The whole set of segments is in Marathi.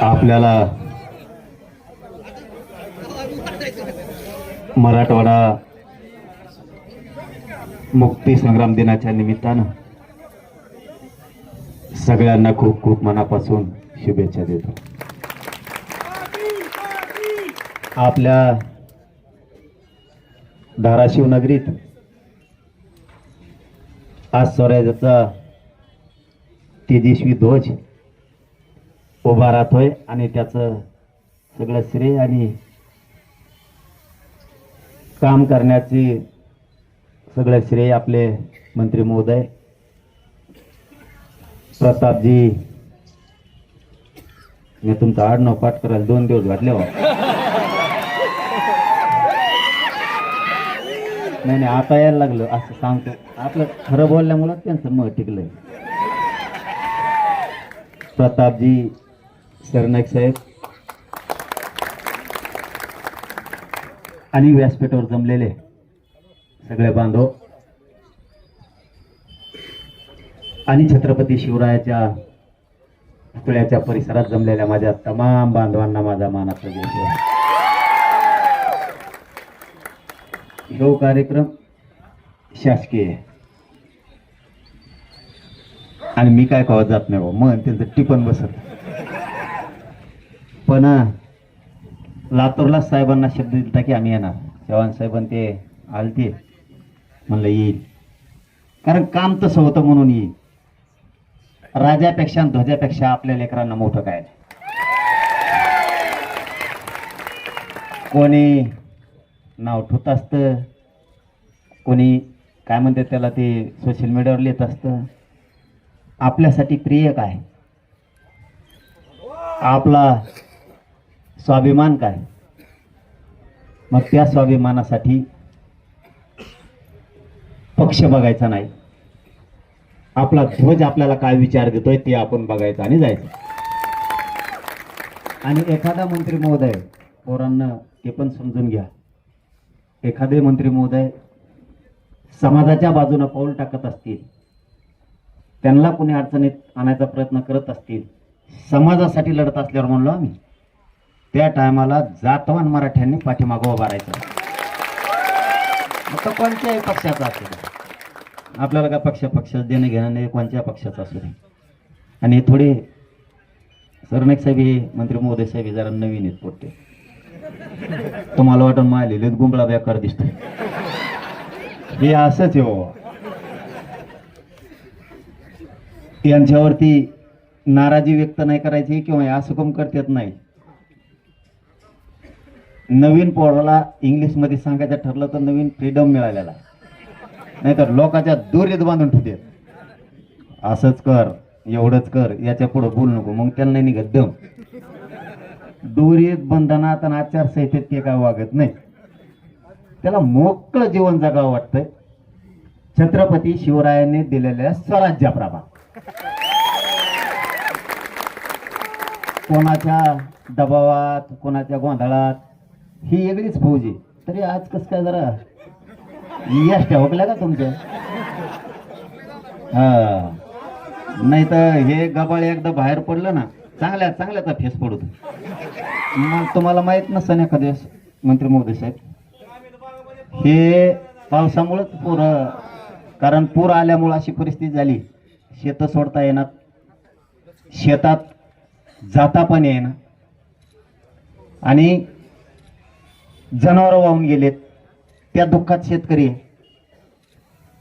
आपल्याला मराठवाडा मुक्ती संग्राम दिनाच्या निमित्तानं सगळ्यांना खूप खूप मनापासून शुभेच्छा देतो. आपल्या धाराशिव नगरीत आज स्वराज्याचा तेजस्वी ध्वज उभा राहतोय आणि त्याचं सगळं श्रेय आणि काम करण्याची सगळं श्रेय आपले मंत्री महोदय प्रतापजी मी तुमचं आडनाव पाठ करायला दोन दिवस घातले हो. नाही नाही आता यायला लागलं असं सांगतो. आपलं खरं बोलल्यामुळं त्यांचं मग टिकलंय. प्रतापजी सरनाईक साहेब. आणि व्यासपीठावर जमलेले सगळे बांधव. आणि छत्रपती शिवरायाच्या पुतळ्याच्या परिसरात जमलेल्या माझ्या तमाम बांधवांना माझा मानाचा जय हो कार्यक्रम शासकीय आणि मी काय कवत जात नाही हो, मन मग त्यांचं टिपण बसत. पण लातूरला साहेबांना शब्द दिलता की आम्ही येणार. चव्हाण साहेबांनी ते आलते. म्हणलं येईल. कारण काम तसं होतं म्हणून येईल. राजापेक्षा ध्वजापेक्षा आपल्या लेकरांना मोठं काय कोणी नाव ठोत असतं कोणी काय म्हणते त्याला ते सोशल मीडियावर लिहित असतं. आपल्यासाठी प्रिय काय? आपला स्वाभिमान काय? मग त्या स्वाभिमानासाठी पक्ष बघायचा नाही. आपला ध्वज आपल्याला काय विचार देतोय ते आपण बघायचं आणि जायचं. आणि एखादा मंत्री महोदय पोरांना ते पण समजून घ्या. एखादे मंत्री महोदय समाजाच्या बाजूनं पाऊल टाकत असतील. त्यांना कुणी अडचणीत आणायचा प्रयत्न करत असतील. समाजासाठी लढत असल्यावर म्हणलो आम्ही. त्या टायमाला जातवान मराठ्यांनी पाठीमागं उभा राहायचं. तो कोणत्याही पक्षाचा असू दे. आपल्याला काय पक्ष पक्ष देणं घेणं नाही कोणत्या पक्षाचा असू दे. आणि हे थोडे सरनाईक साहेब हे मंत्री महोदय साहेब हे जरा नवीन आहेत पोटते तुम्हाला वाटून मायले गुंबळा बेकार दिसतोय. हे असंच आहे बाबा यांच्यावरती नाराजी व्यक्त नाही करायची किंवा हे असं कम करतात नाही. नवीन पोराला इंग्लिशमध्ये सांगायचं ठरलं तर नवीन फ्रीडम मिळालेला. नाहीतर लोकांच्या दोरीत बांधून ठेवते. असंच कर एवढंच कर याच्या पुढं बोलू नको. मग त्यांना निघत. दम. दोरीत बंधनात आणि आचारसंहितेत ते काय वागत नाही. त्याला मोकळं जीवन जगावं वाटतंय. छत्रपती शिवरायांनी दिलेल्या स्वराज्याप्रभा कोणाच्या दबावात कोणाच्या गोंधळात ही वेगळीच फौज. आहे तरी आज कस काय जरा यश ठेवकल्या का तुमच्या? हा. नाही तर हे गबाळ एकदा बाहेर पडलं ना चांगल्या चांगल्याचा फेस पडतो. मग तुम्हाला माहीत नसतं एखाद्या मंत्री महोदय साहेब हे पावसामुळंच पूर कारण पूर आल्यामुळं अशी परिस्थिती झाली. शेतं सोडता येणार शेतात जाता पण येणार आणि जनावरं वाहून गेलेत. त्या दुःखात शेतकरी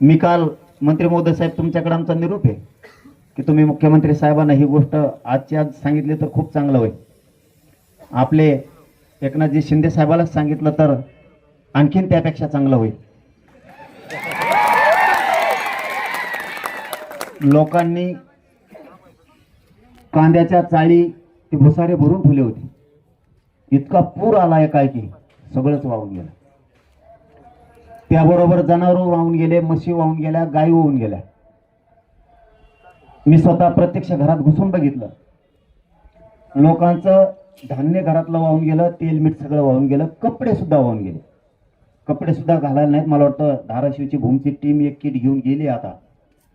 मी काल मंत्री महोदय साहेब तुमच्याकडे आमचा निरूप आहे की तुम्ही मुख्यमंत्री साहेबांना ही गोष्ट आजची आज सांगितली तर खूप चांगलं होईल. आपले एकनाथजी शिंदे साहेबालाच सांगितलं तर आणखीन त्यापेक्षा चांगलं होईल. लोकांनी कांद्याच्या चाळी ते भुसारे भरून ठेवले होते. इतका पूर आला आहे काय की. सगळंच वाहून गेलं. त्याबरोबर जनावर वाहून गेले म्हशी वाहून गेल्या गायी वाहून गेल्या. मी स्वतः प्रत्यक्ष घरात घुसून बघितलं. लोकांचं धान्य घरातलं वाहून गेलं तेल मीठ सगळं वाहून गेलं कपडे सुद्धा वाहून गेले. कपडे सुद्धा घालायला नाहीत मला वाटतं धाराशिवची भूमची टीम एक किट घेऊन गेली आता.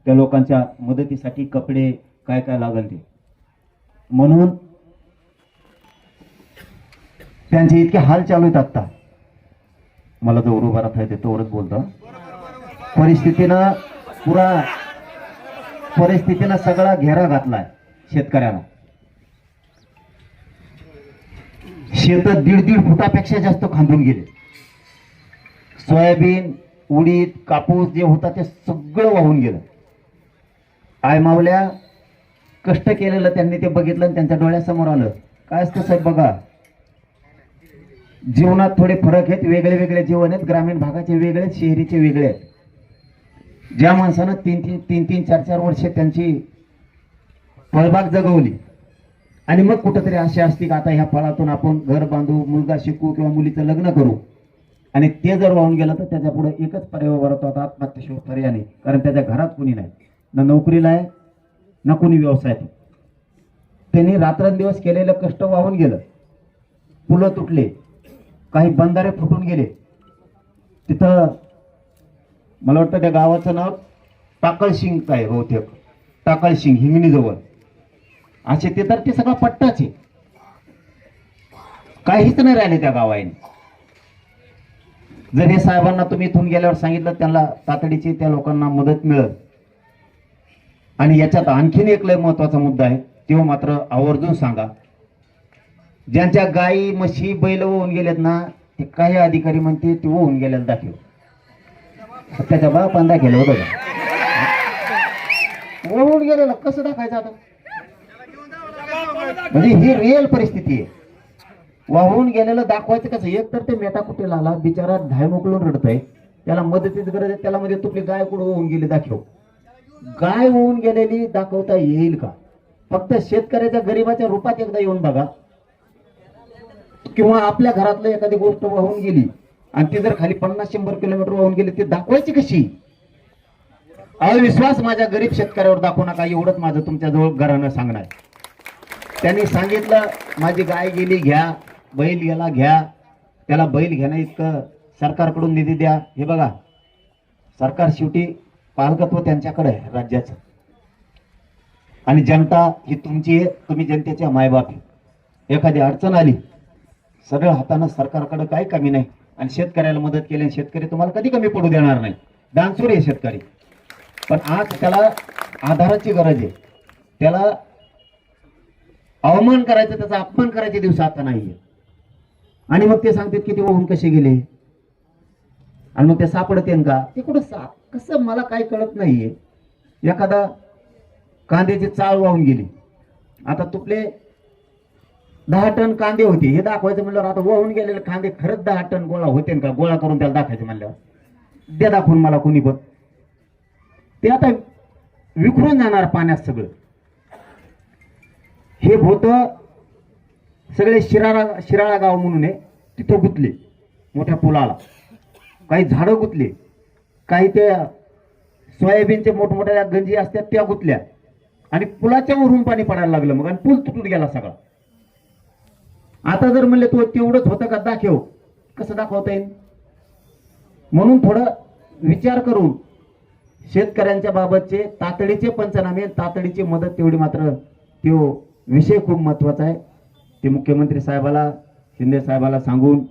त्या लोकांच्या मदतीसाठी कपडे काय काय लागल ते. म्हणून त्यांचे इतके हाल चालू आहेत आत्ता. मला जो उभा राहता येते तोवरच बोलतो. परिस्थितीनं पुरा परिस्थितीनं सगळा घेरा घातलाय शेतकऱ्यानं. शेत दीड दीड फुटापेक्षा जास्त खांदून गेले. सोयाबीन उडीद कापूस जे होता ते सगळं वाहून गेलं. आय मावल्या कष्ट केलेलं त्यांनी ते बघितलं आणि त्यांच्या डोळ्यासमोर आलं. काय असतं साहेब बघा? जीवनात थोडे फरक आहेत वेगळे वेगळे जीवन आहेत ग्रामीण भागाचे वेगळे आहेत शहरीचे वेगळे आहेत. ज्या माणसानं तीन तीन तीन तीन चार चार वर्ष त्यांची फळबाग जगवली आणि मग कुठंतरी असे असते की आता ह्या फळातून आपण घर बांधू मुलगा शिकू किंवा मुलीचं लग्न करू. आणि ते जर वाहून गेलं तर त्याच्या पुढे एकच पर्याय वरत होता आता आत्महत्येशिवाय पर्याय नाही. कारण त्याच्या घरात कुणी नाही. ना नोकरीला आहे ना कुणी व्यवसायात त्यांनी रात्रंदिवस केलेलं कष्ट वाहून गेलं. पुलं तुटले. काही बंधारे फुटून गेले. तिथं मला वाटतं त्या गावाचं नाव टाकळशिंग काय हो बहुतेक टाकळशिंग हिंगणीजवळ. असे ते तर ते सगळा पट्टाच आहे. काहीच नाही राहिले त्या गावाने जर हे साहेबांना तुम्ही इथून गेल्यावर सांगितलं त्यांना तातडीची त्या लोकांना मदत मिळत आणि याच्यात आणखीन एक लय महत्त्वाचा मुद्दा आहे तो मात्र आवर्जून सांगा. ज्यांच्या गायी म्हशी बैल होऊन गेलेत ना ते काही अधिकारी म्हणते ते होऊन गेल्याला दाखव. त्याच्या बापान दाखवलं होतं का? होऊन गेलेलं. कसं दाखायचं आता? म्हणजे ही रिअल परिस्थिती आहे. वाहून गेलेलं दाखवायचं कसं? एक तर ते मेटा कुठे लाला बिचारा धाय मोकळून रडतय. त्याला मदतीची गरज आहे त्याला म्हणजे तुपली गाय कुठं होऊन गेली दाखव. गाय होऊन गेलेली दाखवता येईल का? फक्त शेतकऱ्याच्या गरीबाच्या रूपात एकदा येऊन बघा. किंवा आपल्या घरातलं एखादी गोष्ट वाहून गेली आणि ती जर खाली पन्नास शंभर किलोमीटर वाहून गेली ती दाखवायची कशी? अविश्वास माझ्या गरीब शेतकऱ्यावर दाखवू नका एवढंच माझं तुमच्याजवळ घरानं सांगणार त्यांनी सांगितलं माझी गाय गेली घ्या बैल गेला घ्या त्याला बैल घेणं इतकं सरकारकडून निधी द्या. हे बघा सरकार शेवटी पालकत्व त्यांच्याकडे आहे राज्याचं. आणि जनता ही तुमची आहे तुम्ही जनतेच्या मायबाप आहे. एखादी अडचण आली सगळं हातानं सरकारकडे काही कमी नाही आणि शेतकऱ्याला मदत केली आणि शेतकरी तुम्हाला कधी कमी पडू देणार नाही. दानसूर आहे शेतकरी. पण आज त्याला आधाराची गरज आहे. त्याला अवमान करायचं त्याचा अपमान करायचे दिवस आता नाहीये. आणि मग ते सांगतात की ते वाहून कसे गेले? आणि मग ते सापडते का? ते कुठं सा कसं? मला काही कळत नाहीये. एखादा कांद्याची चाळ वाहून गेली. आता तुपले दहा टन कांदे होते. हे दाखवायचं म्हणल्यावर आता वाहून गेलेले कांदे खरंच दहा टन गोळा होते का गोळा करून त्याला दाखवायचं म्हणल्यावर. द्या दाखवून मला कोणी पण. ते आता विखरून जाणार पाण्यात सगळं. हे भूत सगळे शिराळा शिराळा गाव म्हणून आहे. तिथं गुतले मोठ्या पुलाला. काही झाडं गुतले. काही ते सोयाबीनचे मोठमोठ्या गंजी असतात त्या गुतल्या. आणि पुलाच्या वरून पाणी पडायला लागलं मग आणि पूल तुटून गेला सगळा. आता जर म्हणले तो तेवढंच होतं का? दाखव. कसं दाखवता येईल? म्हणून थोडं विचार करून शेतकऱ्यांच्या बाबतचे तातडीचे पंचनामे तातडीची मदत तेवढी मात्र तो विषय खूप महत्त्वाचा आहे. ते मुख्यमंत्री साहेबाला शिंदे साहेबाला सांगून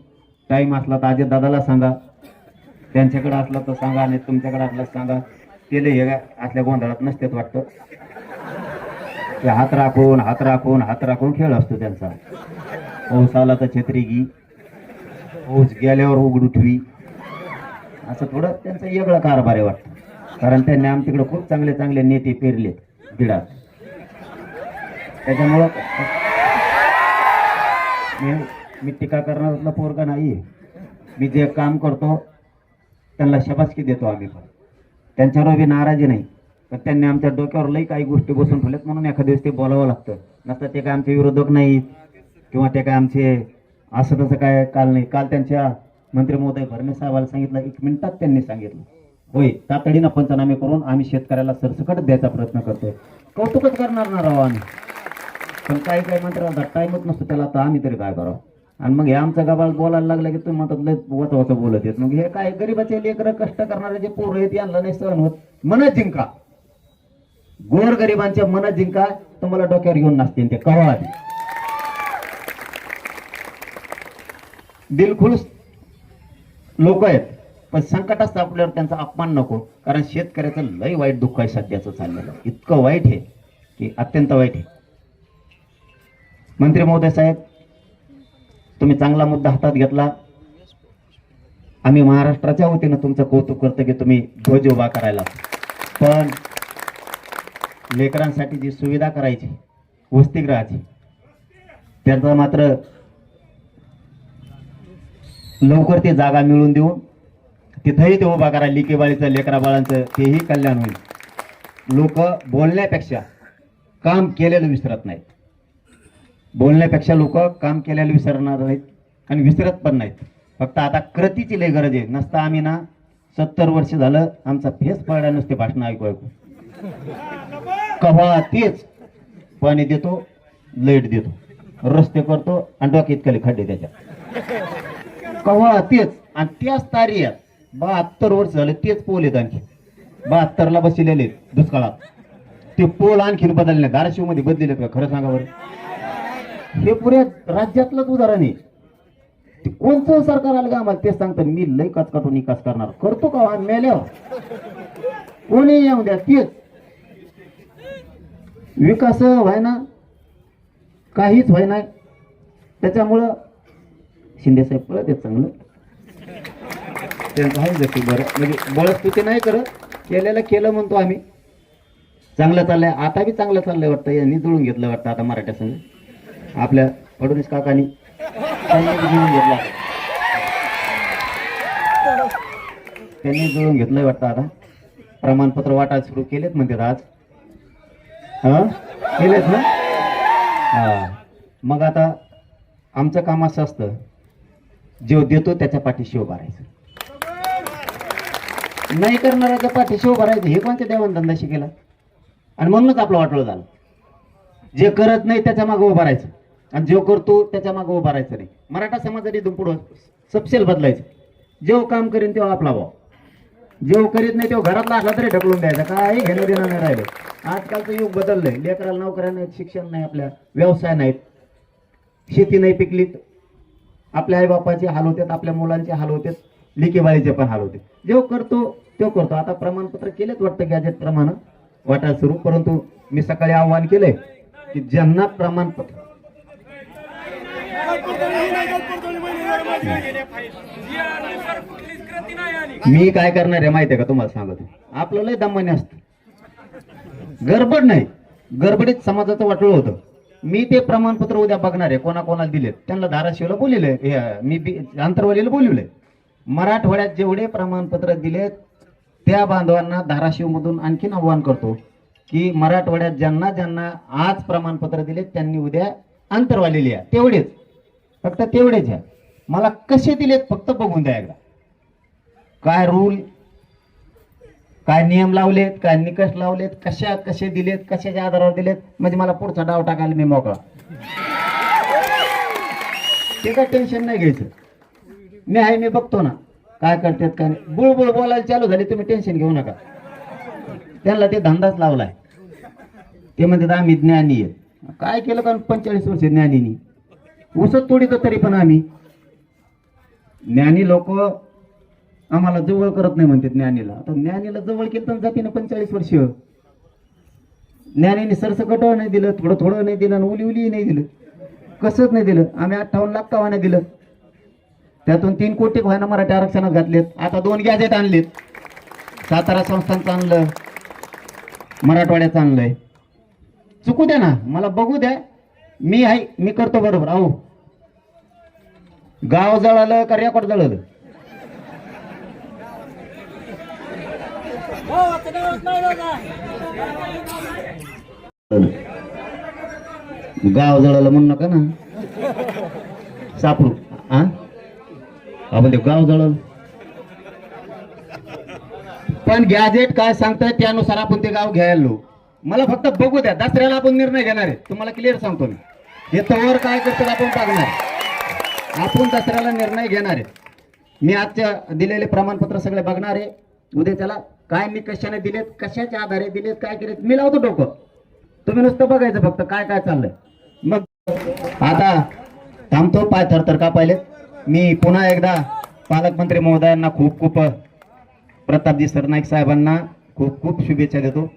टाईम असला तर दादाला सांगा. त्यांच्याकडे असला तर सांगा आणि तुमच्याकडे असला तर सांगा. ते लय हे असल्या गोंधळात नसतेच वाटतं. ते हात राखून हात राखून हात राखून खेळ असतो त्यांचा. पाऊस आला तर छत्री घी. पाऊस गेल्यावर उघड उठवी. असं थोडं त्यांचं वेगळं कारभार आहे वाटतं. कारण त्यांनी आमच्याकडे खूप चांगले चांगले नेते पेरले बिडात त्याच्यामुळं मी टीका करणारा पोरगा नाही मी जे काम करतो त्यांना शबासकी देतो आम्ही पण. त्यांच्यावर बी नाराजी नाही. पण त्यांनी आमच्या डोक्यावर लई काही गोष्टी बसून ठेवल्यात म्हणून एखाद्या दिवस ते बोलावं लागतं. नसतं ते काय आमचे विरोधक नाहीत. किंवा ते काय आमचे असं तसं काय काल नाही. काल त्यांच्या मंत्री महोदय भरणे साहेबाला सांगितलं एक मिनिटात त्यांनी सांगितलं. होय तातडीनं पंचनामे करून आम्ही शेतकऱ्याला सरसकट द्यायचा प्रयत्न करतोय. कौतुकच करणार ना राव आम्ही. पण काही काही मंत्र्यांना टाईमच नसतो त्याला आता आम्ही तरी काय करावं? आणि मग हे आमचं गाबाळ बोलायला लागला की तुम्ही म्हणतात लय वच वचा बोलत येत मग हे काय गरीबाचे लेकर कष्ट करणारे जे पोरं आहेत यांना नाही सहन होत. मन जिंका. गोरगरिबांच्या मन जिंका तुम्हाला डोक्यावर घेऊन नसतील ते कवा दिलखुलस लोक आहेत पण संकटात सापल्यावर त्यांचा अपमान नको. कारण शेतकऱ्याचं लय वाईट दुःख आहे सध्याचं चाललेलं. इतकं वाईट आहे की अत्यंत वाईट आहे. मंत्री महोदय साहेब तुम्ही चांगला मुद्दा हातात घेतला. आम्ही महाराष्ट्राच्या वतीनं तुमचं कौतुक करतो की तुम्ही ध्वज उभा करायला. पण लेकरांसाठी जी सुविधा करायची वसतिगृहाची त्याचा मात्र लवकर ती जागा मिळवून देऊन तिथंही ते उभा करा लिकेबाळीचं लेकरा बाळांचं तेही कल्याण होईल. लोक बोलण्यापेक्षा काम केलेलं विसरत नाहीत. बोलण्यापेक्षा लोक काम केलेलं विसरणार नाहीत आणि विसरत पण नाहीत. फक्त आता कृतीची लय गरज आहे. नसता आम्ही ना सत्तर वर्ष झालं आमचा फेस पडला नसते भाषण ऐकू ऐकू. कव्हा तेच पाणी देतो लाइट देतो रस्ते करतो आणि डोक्यात खाली खड्डे त्याच्या कव्हा तेच. आणि त्याच तारी बहात्तर वर्ष झाले तेच पोल आहेत आणखी. बहात्तरला बसलेले दुष्काळात. ते पोल आणखीन बदलले धाराशिवमध्ये बदलले का? खरं सांगा बरं. हे पुऱ्या राज्यातलंच उदाहरण आहे. ते कोणतं सरकार आलं का आम्हाला तेच सांगतं मी लय कचकटून निकास करणार. करतो का हो? आम्ही मेल्यावर. कोणी येऊ द्या तेच. विकास व्हाय ना काहीच व्हाय नाही त्याच्यामुळं शिंदे साहेब पळत आहेत चांगलं. त्यांचं आहे जशी बरं. म्हणजे बळस्तुती नाही करत केलेलं केलं म्हणतो आम्ही. चांगलं चाललंय आता बी चांगलं चाललंय वाटतं यांनी जुळून घेतलं वाटतं आता मराठ्या संघ. आपल्या फडणवीस काकानी जुळून घेतलं त्यांनी जुळून घेतलंय वाटतं आता. प्रमाणपत्र वाटायला सुरू केलेत म्हणतात आज. हा? केलेत ना? हा. मग आता आमचं काम असं असतं जेव देतो त्याच्या पाठीशी उभा राहायचं. नाही करणाऱ्याच्या पाठीशी उभा राहायचं. हे कोणत्या देवान धंदा शिकेला आणि म्हणूनच आपलं वाटलं झालं. जे करत नाही त्याच्या मागं उभा राहायचं. आणि जो करतो त्याच्या मागं उभा राहायचं नाही. मराठा समाजाने इथून पुढं सपशेल बदलायचं. जेव काम करेन तेव्हा आपला भाव. जेव करीत नाही तेव्हा घरातला असला तरी ढकलून द्यायचा. काही घेणं देणं नाही राहिलं. आजकालचं युग बदललंय. लेकराला नोकऱ्या नाहीत शिक्षण नाही आपल्या. व्यवसाय नाहीत. शेती नाही पिकलीत. आपल्या आईबापाचे हाल होतात आपल्या मुलांचे हाल होतात लिकेबाळीचे पण हाल होते. जेव करतो तो करतो. आता प्रमाणपत्र केलेच वाटतं गॅजेट प्रमाण वाटायला सुरू परंतु मी सकाळी आव्हान केलंय की ज्यांना प्रमाणपत्र मी काय करणार आहे माहिती आहे का तुम्हाला सांगतो. आपलं लय दमाने असतं. गडबड नाही. गडबडीत समाजाचं वाटलं होतं. मी ते प्रमाणपत्र उद्या बघणार आहे. कोणाकोणाला दिलेत. त्यांना धाराशिवला बोलिले मी बी- आंतरवालीला बोलवलंय. मराठवाड्यात जेवढे प्रमाणपत्र दिलेत त्या बांधवांना धाराशिवमधून आणखीन आव्हान करतो की मराठवाड्यात ज्यांना ज्यांना आज प्रमाणपत्र दिलेत त्यांनी उद्या आंतरवाली लिहा तेवढेच. फक्त तेवढेच आहे मला कसे दिलेत फक्त बघून द्या एकदा. काय रूल काय नियम लावलेत काय निकष लावलेत कशा कसे दिलेत कशाच्या आधारावर दिलेत? म्हणजे मला पुढचा डाव टाकायला मी मोकळा. ते काय टेन्शन नाही घ्यायचं. मी आहे मी बघतो ना. काय करतात काय नाही. बुळबुळ बोलायला चालू झाले तुम्ही टेन्शन घेऊ नका. त्यांना ते धंदाच लावलाय. ते म्हणतात आम्ही ज्ञानी आहे काय केलं का पंचेचाळीस वर्ष ज्ञानीनी? उसत तोडीत तरी पण आम्ही. ज्ञानी लोक आम्हाला जवळ करत नाही म्हणते ज्ञानीला. आता ज्ञानीला जवळ केलं तर जातीनं पंचेचाळीस वर्ष. ज्ञानीने सरसकट नाही दिलं थोडं थोडं नाही दिलं आणि उली उली नाही दिलं. कसंच नाही दिलं. आम्ही अठ्ठावन्न लाख का दिलं? त्यातून तीन कोटी व्हायना मराठी आरक्षणात घातलेत. आता दोन गॅजेट आणलेत. सातारा संस्थांचं आणलं मराठवाड्याचं आणलंय चुकू द्या ना. मला बघू द्या. मी आहे. मी करतो बरोबर. अहो गाव जळालं का रेकॉर्ड जळालं? गाव जळालं म्हणू नका ना. सापडू. हा आपण ते गाव जळल. पण गॅजेट काय सांगताय त्यानुसार आपण ते गाव घ्यायलो मला फक्त बघू द्या. दसऱ्याला आपण निर्णय घेणार आहे. तुम्हाला क्लिअर सांगतो मी. हे तवर काय करतो आपण बघणार. आपण दसऱ्याला निर्णय घेणार आहे. मी आजच्या दिलेले प्रमाणपत्र सगळे बघणार आहे. उद्या त्याला काय मी कशाने दिलेत कशाच्या आधारे दिलेत काय केलेत मी लावतो डोकं. तुम्ही नुसतं बघायचं फक्त काय काय चाललंय. मग आता थांबतो पाय थरथर का पाहिलेत. मी पुन्हा एकदा पालकमंत्री महोदयांना खूप खूप प्रतापजी सरनाईक साहेबांना खूप खूप शुभेच्छा देतो.